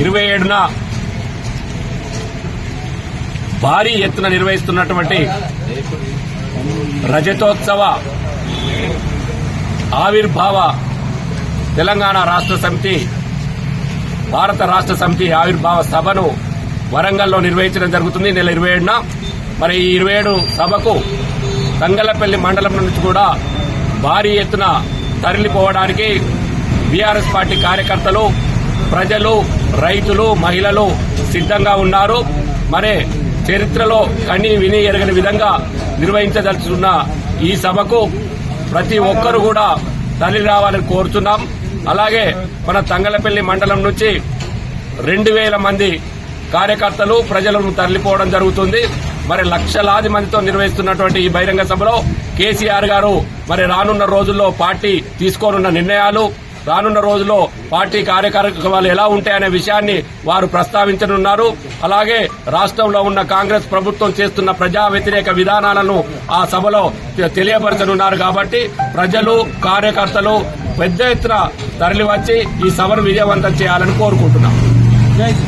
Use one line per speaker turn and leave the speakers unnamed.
ఇరవై ఏడున భారీ ఎత్తున నిర్వహిస్తున్నటువంటి రజతోత్సవ ఆవిర్భావ తెలంగాణ రాష్ట్ర సమితి భారత రాష్ట్ర సమితి ఆవిర్భావ సభను వరంగల్లో నిర్వహించడం జరుగుతుంది నెల ఇరవై ఏడున. మరి ఈ ఇరవై ఏడు సభకు తంగలపల్లి మండలం నుంచి కూడా భారీ ఎత్తున తరలిపోవడానికి బీఆర్ఎస్ పార్టీ కార్యకర్తలు ప్రజలు రైతులు మహిళలు సిద్ధంగా ఉన్నారు. మరి చరిత్రలో కని విని ఎరగని విధంగా నిర్వహించదలుచున్న ఈ సభకు ప్రతి ఒక్కరు కూడా తల్లి రావాలని కోరుతున్నాం. అలాగే మన తంగలపల్లి మండలం నుంచి రెండు వేల మంది కార్యకర్తలు ప్రజలను తరలిపోవడం జరుగుతుంది. మరి లక్షలాది మందితో నిర్వహిస్తున్నటువంటి ఈ బహిరంగ సభలో కేసీఆర్ గారు మరి రానున్న రోజుల్లో పార్టీ తీసుకోనున్న నిర్ణయాలు రానున్న రోజుల్లో పార్టీ కార్యకలాపాలు ఎలా ఉంటాయనే విషయాన్ని వారు ప్రస్తావించనున్నారు. అలాగే రాష్ట్రంలో ఉన్న కాంగ్రెస్ ప్రభుత్వం చేస్తున్న ప్రజా వ్యతిరేక విధానాలను ఆ సభలో తెలియపరచనున్నారు కాబట్టి ప్రజలు కార్యకర్తలు పెద్ద ఎత్తున తరలివచ్చి ఈ సభను విజయవంతం చేయాలని కోరుకుంటున్నాం.